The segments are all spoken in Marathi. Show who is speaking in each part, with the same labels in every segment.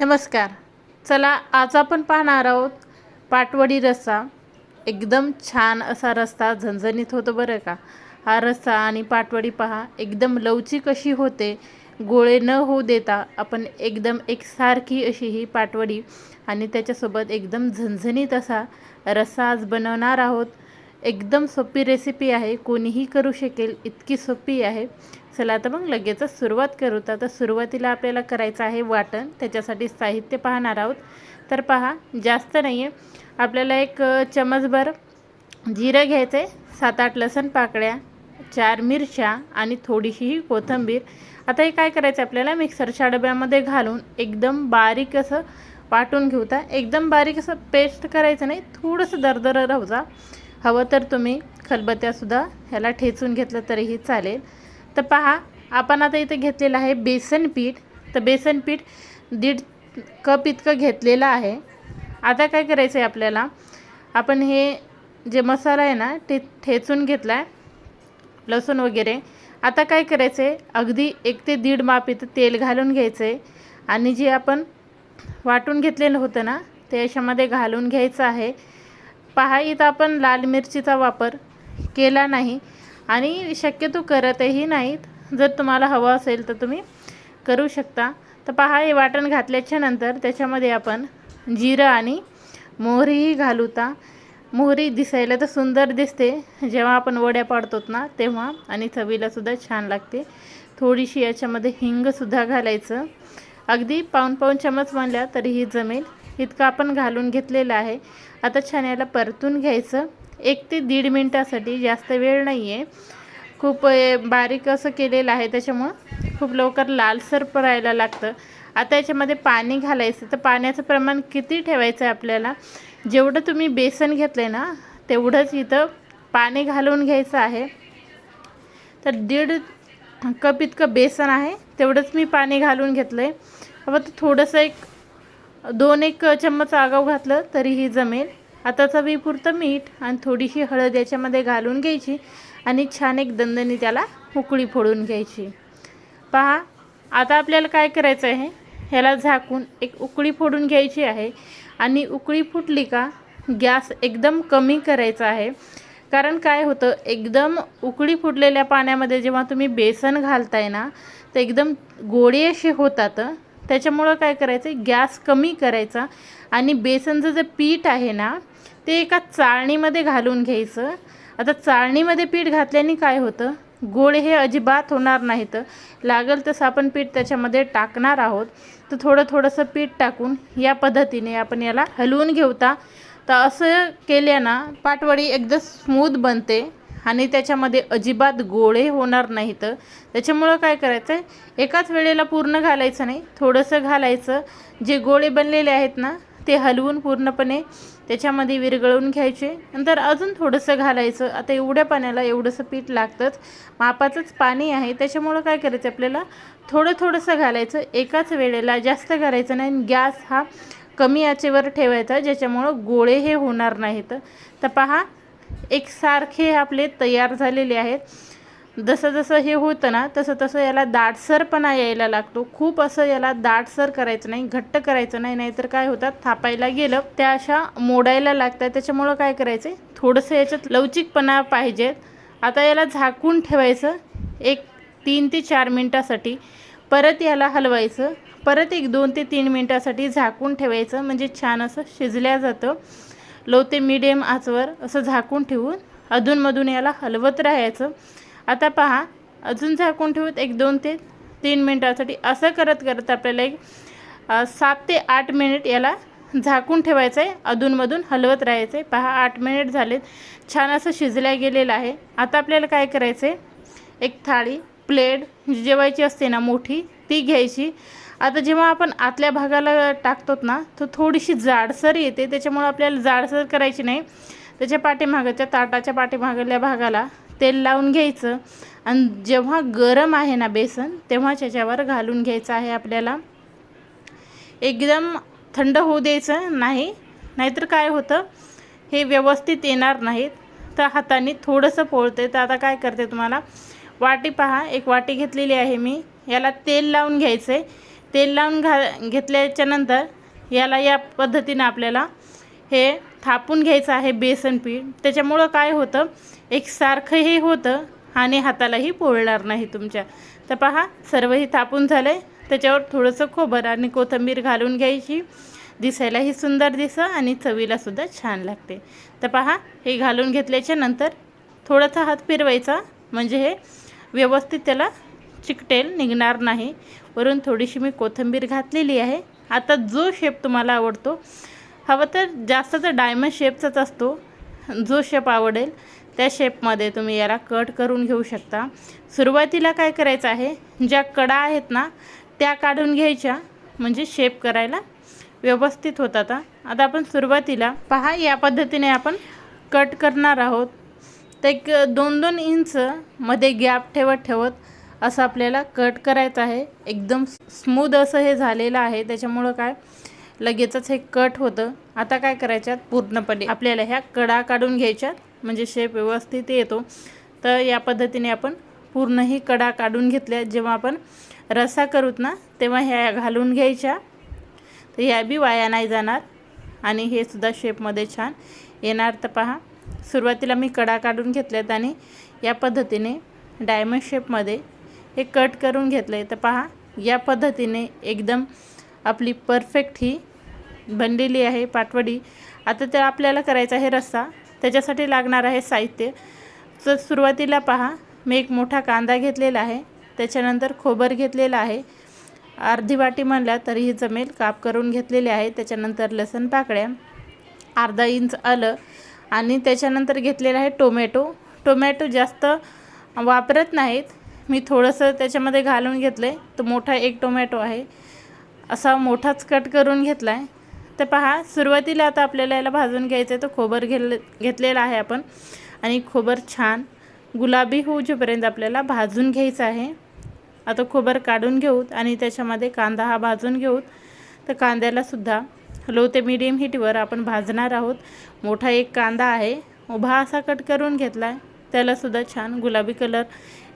Speaker 1: नमस्कार. चला आज आपण पाहणार आहोत पाटवडी रस्सा. एकदम छान असा रस्सा झणझणीत होतो बरं का. हा रस्सा आणि पाटवडी पहा एकदम लवचिक अशी होते. गोळे न होऊ देता आपण एकदम एकसारखी अशी ही पाटवडी आणि त्याच्यासोबत एकदम झणझणीत असा रस्सा आज बनवणार आहोत. एकदम सोपी रेसिपी आहे. कोणीही करू शकेल इतकी सोपी आहे. चला आता मग लगेचच सुरुवात करू. तर आता सुरुवातीला आपल्याला करायचं आहे वाटण. त्याच्यासाठी साहित्य पाहणार आहोत. तर पहा जास्त नाही आहे आपल्याला एक चमचभर जिरं घ्यायचं आहे सात आठ लसण पाकळ्या चार मिरच्या आणि थोडीशी कोथंबीर. कोथिंबीर आता हे काय करायचं आपल्याला? मिक्सरच्या डब्यामध्ये घालून एकदम बारीक असं वाटून घेऊ तर एकदम बारीक असं पेस्ट करायचं नाही. थोडंसं दरदर राहू जा. हवं तर तुम्ही खलबत्त्यासुद्धा ह्याला ठेचून घेतलं तरीही चालेल. तर पहा आपण आता इथे घेतलेलं आहे बेसन पीठ. तर बेसन पीठ दीड कप इतकं घेतलेलं आहे. आता काय करायचं आहे आपल्याला? आपण हे जे मसाला आहे ना ते ठेचून घेतला आहे लसूण वगैरे. आता काय करायचं आहे अगदी एक ते दीड माप इथं तेल घालून घ्यायचं आहे आणि जे आपण वाटून घेतलेलं होतं ना ते याच्यामध्ये घालून घ्यायचं आहे. पहा इथं आपण लाल मिरचीचा वापर केला नाही आणि शक्यतो करतही नाहीत. जर तुम्हाला हवं असेल तर तुम्ही करू शकता. तर पहा हे वाटण घातल्याच्या नंतर त्याच्यामध्ये आपण जिरं आणि मोहरीही घालूता मोहरी दिसायला तर सुंदर दिसते. जेव्हा आपण वड्या पाडतोत ना तेव्हा. आणि चवीलासुद्धा छान लागते. थोडीशी याच्यामध्ये हिंगसुद्धा घालायचं. अगदी पाऊन पाऊन चमच म्हणल्या तरीही जमेल. इतकं आपण घालून घेतलेलं आहे. आता छान याला परतून घ्यायचं. एक ते दीड मिनटासाठी जास्त वेळ नाही आहे खूप बारीक असं केलेलं आहे. त्याच्यामुळं खूप लवकर लालसर परायला लागतं. आता याच्यामध्ये पाणी घालायचं. तर पाण्याचं प्रमाण किती ठेवायचं आहे आपल्याला? जेवढं तुम्ही बेसन घेतलं आहे ना तेवढंच इथं पाणी घालून घ्यायचं आहे. तर दीड कप इतकं बेसन आहे. तेवढंच मी पाणी घालून घेतलं आहे आता थोडंसं एक दोन एक चम्मच आगाव घातलं तरीही जमेल. आता चवीपुरतं मीठ आणि थोडीशी हळद याच्यामध्ये घालून घ्यायची आणि छान एक दंदनी त्याला उकळी फोडून घ्यायची. पहा आता आपल्याला काय करायचं आहे? ह्याला झाकून एक उकळी फोडून घ्यायची आहे. आणि उकळी फुटली का गॅस एकदम कमी करायचा आहे. कारण काय होतं? एकदम उकळी फुटलेल्या पाण्यामध्ये जेव्हा तुम्ही बेसन घालताय ना तर एकदम गोडे असे होतात त्याच्यामुळं काय करायचं गॅस कमी करायचा आणि बेसनचं जे पीठ आहे ना ते एका चाळणीमध्ये घालून घ्यायचं. आता चाळणीमध्ये पीठ घातल्याने काय होतं? गोळे हे अजिबात होणार नाहीत. लागल तसं आपण पीठ त्याच्यामध्ये टाकणार आहोत. तर थोडं थोडंसं पीठ टाकून या पद्धतीने आपण याला हलवून घेऊता तर असं केल्यानं पाटवडी एकदम स्मूथ बनते. आणि त्याच्यामध्ये अजिबात गोळे होणार नाहीत. त्याच्यामुळं काय करायचं आहे एकाच वेळेला पूर्ण घालायचं नाही. थोडंसं घालायचं. जे गोळे बनलेले आहेत ना ते हलवून पूर्णपणे त्याच्यामध्ये विरघळवून घ्यायचे. नंतर अजून थोडंसं घालायचं. आता एवढ्या पाण्याला एवढंसं पीठ लागतंच. मापाचंच पाणी आहे. त्याच्यामुळं काय करायचं आपल्याला? थोडं थोडंसं घालायचं. एकाच वेळेला जास्त घालायचं नाही. आणि गॅस हा कमी आचेवर ठेवायचा ज्याच्यामुळं गोळे हे होणार नाहीत. तर पहा एकसारखे आपले तयार झालेले आहेत. जसं जसं हे होतं ना तसं तसं याला दाटसरपणा यायला लागतो. खूप असं याला दाटसर करायचं नाही घट्ट करायचं नाही नाहीतर काय होतात थापायला गेलं त्या अशा मोडायला लागतात. त्याच्यामुळं काय करायचं? थोडंसं याच्यात लवचिकपणा पाहिजे. आता याला झाकून ठेवायचं एक तीन ते चार मिनटासाठी. परत याला हलवायचं. परत एक दोन ते तीन मिनटासाठी झाकून ठेवायचं. म्हणजे छान असं शिजल्या जातं. लो ते मिडियम आचवर असं झाकून ठेवून अधूनमधून याला हलवत राहायचं. आता पहा अजून झाकून ठेवून एक दोन ते तीन मिनटासाठी असं करत करत आपल्याला एक सात ते आठ मिनिट याला झाकून ठेवायचं आहे अधूनमधून हलवत राहायचं आहे पहा आठ मिनिट झालेत. छान असं शिजल्या गेलेलं आहे. आता आपल्याला काय करायचं आहे एक थाळी प्लेट जेवायची असते ना मोठी ती घ्यायची. आता जेव्हा आपण आतल्या भागाला टाकतोत ना तर थोडीशी जाडसर येते. त्याच्यामुळं आपल्याला जाडसर करायची नाही. त्याच्या पाठीमागच्या ताटाच्या पाठीमागल्या भागाला तेल लावून घ्यायचं. आणि जेव्हा गरम आहे ना बेसन तेव्हा त्याच्यावर घालून घ्यायचं आहे आपल्याला. एकदम थंड होऊ द्यायचं नाही. नाहीतर काय होतं? हे व्यवस्थित येणार नाहीत. तर हाताने थोडंसं पोळते तर आता काय करते तुम्हाला? वाटी पहा. एक वाटी घेतलेली आहे मी. याला तेल लावून घ्यायचं आहे तेल लावून घा घेतल्याच्या नंतर याला या पद्धतीनं आपल्याला हे थापून घ्यायचं आहे बेसन पीठ. त्याच्यामुळं काय होतं? एक सारखंही होतं आणि हातालाही पोळणार नाही तुमच्या. तर पहा सर्वही थापून झालं आहे त्याच्यावर थोडंसं खोबर आणि कोथिंबीर घालून घ्यायची. दिसायलाही सुंदर दिसं आणि चवीलासुद्धा छान लागते. तर पहा हे घालून घेतल्याच्या नंतर थोडासा हात फिरवायचा. म्हणजे हे व्यवस्थित त्याला चिकटेल निघणार नाही. वरून थोडीशी मी कोथिंबीर घातलेली आहे. आता जो शेप तुम्हाला आवडतो. हवं तर जास्त तर डायमंड शेपचाच असतो. जो शेप आवडेल त्या शेपमध्ये तुम्ही याला कट करून घेऊ शकता. सुरुवातीला काय करायचं आहे ज्या कडा आहेत ना त्या काढून घ्यायच्या. म्हणजे शेप करायला व्यवस्थित होतात आता. आता आपण सुरुवातीला पहा या पद्धतीने आपण कट करणार आहोत. तर एक दोन दोन इंच मध्ये गॅप ठेवत ठेवत असं आपल्याला कट करायचं आहे. एकदम स्मूद असं हे झालेलं आहे. त्याच्यामुळं काय? लगेचच हे कट होतं. आता काय करायच्यात? पूर्णपणे आपल्याला ह्या कडा काढून घ्यायच्यात. म्हणजे शेप व्यवस्थित येतो. तर या पद्धतीने आपण पूर्णही कडा काढून घेतल्या. जेव्हा आपण रस्सा करूत ना तेव्हा ह्या घालून घ्यायच्या. तर ह्या बी वाया नाही जाणार. आणि हे सुद्धा शेपमध्ये छान येणार. तर पहा सुरुवातीला मी कडा काढून घेतल्यात आणि या पद्धतीने डायमंड शेपमध्ये हे कट करून घेतलं आहे तर पहा या पद्धतीने एकदम आपली परफेक्ट ही बनलेली आहे पाटवडी. आता ते आपल्याला करायचं आहे रस्सा. त्याच्यासाठी लागणार आहे साहित्य. तर सुरुवातीला पहा मी एक मोठा कांदा घेतलेला आहे. त्याच्यानंतर खोबर घेतलेलं आहे. अर्धी वाटी म्हणल्या तरीही जमेल. काप करून घेतलेले आहे. त्याच्यानंतर लसण पाकळ्या अर्धा इंच आलं आणि त्याच्यानंतर घेतलेलं आहे टोमॅटो. टोमॅटो जास्त वापरत नाहीत. मी थोडंसं त्याच्यामध्ये घालून घेतलं आहे तो मोठा एक टोमॅटो आहे. असा मोठाच कट करून घेतला आहे तर पहा सुरुवातीला आता आपल्याला याला भाजून घ्यायचं आहे तर खोबर घेल घेतलेलं आहे आपण. आणि खोबर छान गुलाबी होऊपर्यंत आपल्याला भाजून घ्यायचं आहे. आता खोबर काढून घेऊत आणि त्याच्यामध्ये कांदा हा भाजून घेऊत. तर कांद्यालासुद्धा लो ते मिडियम हीटवर आपण भाजणार आहोत. मोठा एक कांदा आहे. उभा असा कट करून घेतला आहे त्यालासुद्धा छान गुलाबी कलर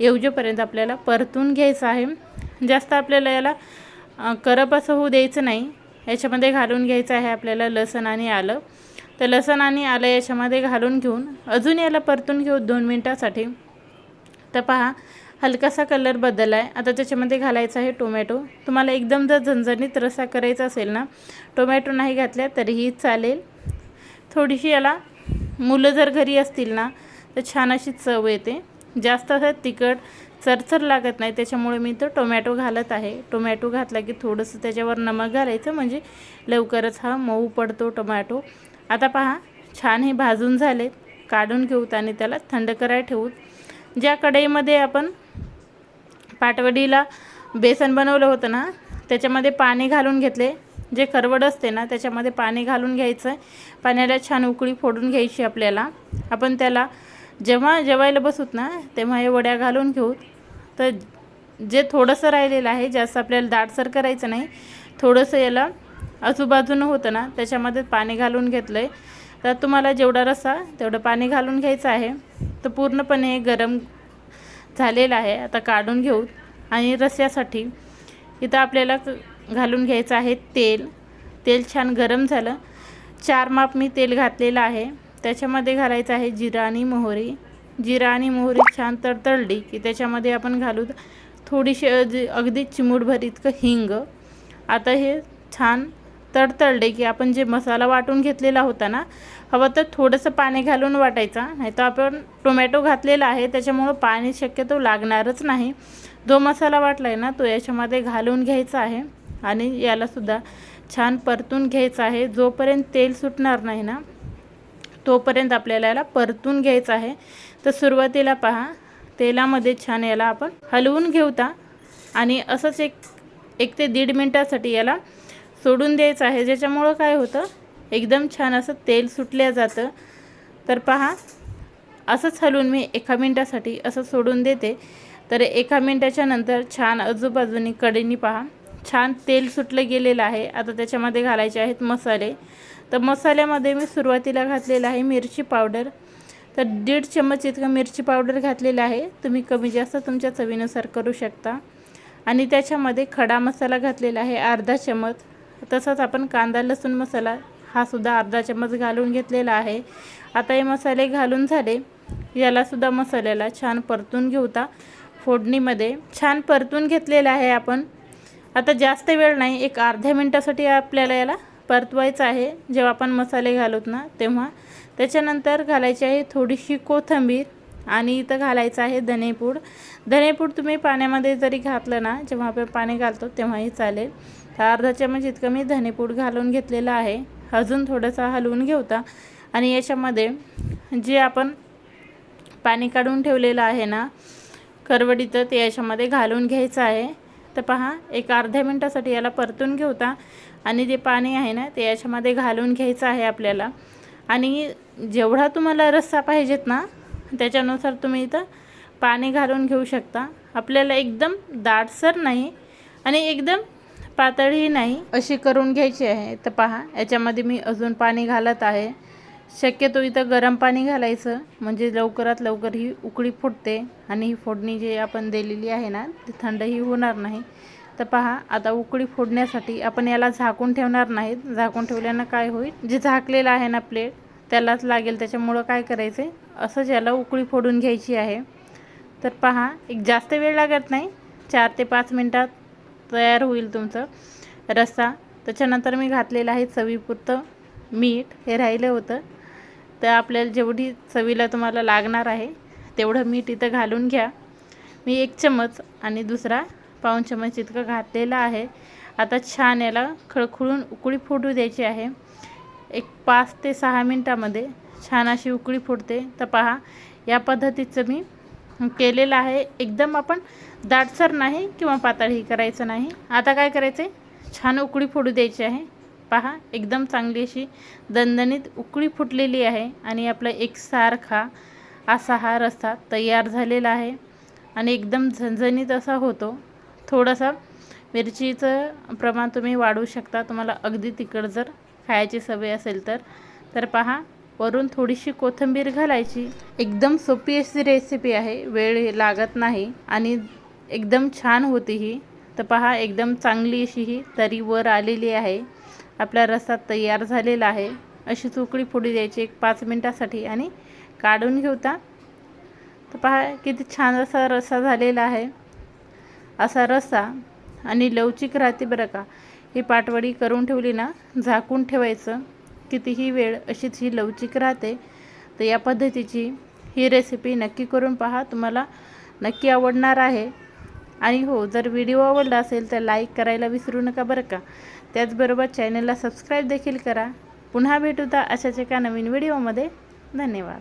Speaker 1: येऊजेपर्यंत आपल्याला परतून घ्यायचं आहे. जास्त आपल्याला याला करप असं होऊ द्यायचं नाही. याच्यामध्ये घालून घ्यायचं आहे आपल्याला लसण आणि आलं. तर लसण आणि आलं याच्यामध्ये घालून घेऊन अजून याला परतून घेऊ दोन मिनटासाठी. तर पहा हलकासा कलर बदलला आहे. आता त्याच्यामध्ये घालायचा आहे टोमॅटो. तुम्हाला एकदम जर झणझणीत रसा करायचा असेल ना टोमॅटो नाही घातल्या तरीही चालेल. थोडीशी याला मुलं जर घरी असतील ना तर छान अशी चव येते. जास्त असं तिखट चरचर लागत नाही. त्याच्यामुळे मी तो टोमॅटो घालत आहे. टोमॅटो घातला की थोडंसं त्याच्यावर नमक घालायचं म्हणजे लवकरच हा मऊ पडतो टोमॅटो. आता पहा छान हे भाजून झाले काढून घेऊत आणि त्याला थंड करायला ठेवूत ज्या कढईमध्ये आपण पाटवडीला बेसन बनवलं होतं ना त्याच्यामध्ये पाणी घालून घेतले. जे करवड असते ना त्याच्यामध्ये पाणी घालून घ्यायचं. आहे पाण्याला छान उकळी फोडून घ्यायची आपल्याला. आपण त्याला जेव्हा जेवायला बसूत ना तेव्हा हे वड्या घालून घेऊ तर जे थोडंसं राहिलेलं आहे जास्त आपल्याला दाटसर करायचं नाही थोडंसं याला आजूबाजूनं होतं ना त्याच्यामध्ये पाणी घालून घेतलं आहे तर तुम्हाला जेवढा रस्सा तेवढं पाणी घालून घ्यायचं आहे. तर पूर्णपणे गरम झालेलं आहे. आता काढून घेऊ आणि रस्स्यासाठी इथं आपल्याला घालून घ्यायचं आहे तेल. तेल छान गरम झालं. चार माप मी तेल घातलेलं आहे. त्याच्यामध्ये घालायचं आहे जिरा आणि मोहरी. जिरा आणि मोहरी छान तडतडली की त्याच्यामध्ये आपण घालू थोडीशी अगदी अगदी चिमूटभर इतकं हिंग. आता हे छान तडतडले की आपण जे मसाला वाटून घेतलेला होता ना हवं तर थोडंसं पाणी घालून वाटायचा. नाही तर आपण टोमॅटो घातलेला आहे त्याच्यामुळं पाणी शक्यतो लागणारच नाही. जो मसाला वाटला आहे ना तो याच्यामध्ये घालून घ्यायचा आहे आणि यालासुद्धा छान परतून घ्यायचा आहे. जोपर्यंत तेल सुटणार नाही ना तोपर्यंत आपल्याला याला परतून घ्यायचं आहे. तर सुरुवातीला पहा तेलामध्ये छान याला आपण हलवून घेऊता. आणि असंच एक एक ते दीड मिनटासाठी याला सोडून द्यायचं आहे. ज्याच्यामुळं काय होतं एकदम छान असं तेल सुटल्या जातं. तर पहा असंच हलवून मी एका मिनटासाठी असं सोडून देते. तर एका मिनटाच्या नंतर छान आजूबाजूनी कडेनी पहा छान तेल सुटलं गेलेलं आहे. आता त्याच्यामध्ये घालायचे आहेत मसाले. तर मसाल्यामध्ये मी सुरुवातीला घातलेला आहे मिरची पावडर. तर दीड चम्मच इतकं मिरची पावडर घातलेलं आहे. तुम्ही कमी जास्त तुमच्या चवीनुसार करू शकता. आणि त्याच्यामध्ये खडा मसाला घातलेला आहे अर्धा चमच तसंच आपण कांदा लसूण मसाला हा सुद्धा अर्धा चमच घालून घेतलेला आहे. आता हे मसाले घालून झाले. यालासुद्धा मसाल्याला छान परतून घेऊता. फोडणीमध्ये छान परतून घेतलेलं आहे आपण. आता जास्त वेळ नाही एक अर्ध्या मिनटासाठी आपल्याला याला परतवायचं आहे. जेव्हा आपण मसाले घालूत ना तेव्हा. त्याच्यानंतर घालायची आहे थोडीशी कोथिंबीर आणि इथं घालायचं आहे धनेपूड. धनेपूड तुम्ही पाण्यामध्ये जरी घातलं ना जेव्हा आपण पाणी घालतो तेव्हाही चालेल. तर अर्धा चमच इतकं मी धनेपूड घालून घेतलेलं आहे. अजून थोडंसं हलवून घेऊता. आणि याच्यामध्ये जे आपण पाणी काढून ठेवलेलं आहे ना करवडीचं ते याच्यामध्ये घालून घ्यायचं आहे. तर पहा एक अर्ध्या मिनटासाठी याला परतून घेऊता. आणि जे पाणी आहे ना ते याच्यामध्ये घालून घ्यायचं आहे आपल्याला. आणि जेवढा तुम्हाला रस्सा पाहिजेत ना त्याच्यानुसार तुम्ही इथं पाणी घालून घेऊ शकता. आपल्याला एकदम दाटसर नाही आणि एकदम पातळही नाही अशी करून घ्यायची आहे. तर पहा याच्यामध्ये मी अजून पाणी घालत आहे. शक्यतो इथं गरम पाणी घालायचं म्हणजे लवकरात लवकर ही उकळी फुटते आणि ही फोडणी जी आपण दिलेली आहे ना ती थंडही होणार नाही. तर पहा आता उकळी फोडण्यासाठी आपण याला झाकून ठेवणार नाहीत. झाकून ठेवल्यानं काय होईल? जे झाकलेलं आहे ना प्लेट त्यालाच लागेल. त्याच्यामुळं काय करायचं? आहे असंच याला उकळी फोडून घ्यायची आहे. तर पहा एक जास्त वेळ लागत नाही. चार ते पाच मिनटात तयार होईल तुमचं रस्सा. त्याच्यानंतर मी घातलेलं आहे चवीपुरतं मीठ. हे राहिलं होतं. तर आपल्याला जेवढी चवीला तुम्हाला लागणार आहे तेवढं मीठ इथं घालून घ्या. मी एक चमच आणि दुसरा पाऊण चमच इतकं घातलेलं आहे. आता छान याला खळखळून उकळी फुटू द्यायची आहे. एक पाच ते सहा मिनटामध्ये छान अशी उकळी फुटते तर पहा या पद्धतीचं मी केलेलं आहे. एकदम आपण दाटसर नाही किंवा पातळही करायचं नाही. आता काय करायचं आहे? छान उकळी फोडू द्यायची आहे. पहा एकदम चांगली अशी दणदणीत उकळी फुटलेली आहे आणि आपला एकसारखा असा हा रस्ता तयार झालेला आहे. आणि एकदम झणझणीत असा होतो. थोडासा मिरचीचं प्रमाण तुम्ही वाढवू शकता. तुम्हाला अगदी तिखट जर खायची सवय असेल तर. तर पहा वरून थोडीशी कोथिंबीर घालायची. एकदम सोपी अशी रेसिपी आहे. वेळ लागत नाही आणि एकदम छान होती ही. तर पहा एकदम चांगली अशी ही तरी वर आलेली आहे. आपला रस्सा तयार झालेला आहे. अशी चुकडी फोडी द्यायची एक पाच मिनटासाठी आणि काढून घेऊता तर पहा किती छान असा रस्सा झालेला आहे. असा रस्सा आणि लवचिक राहते बरं का. ही पाटवडी करून ठेवली ना झाकून ठेवायचं. कितीही वेळ अशीच ही लवचिक राहते. तर या पद्धतीची ही रेसिपी नक्की करून पहा. तुम्हाला नक्की आवडणार आहे. आणि हो जर व्हिडिओ आवडला असेल तर लाईक करायला विसरू नका बरं का. त्याचबरोबर चॅनलला सबस्क्राईब देखील करा. पुन्हा भेटूता अशाच एका नवीन व्हिडिओमध्ये धन्यवाद.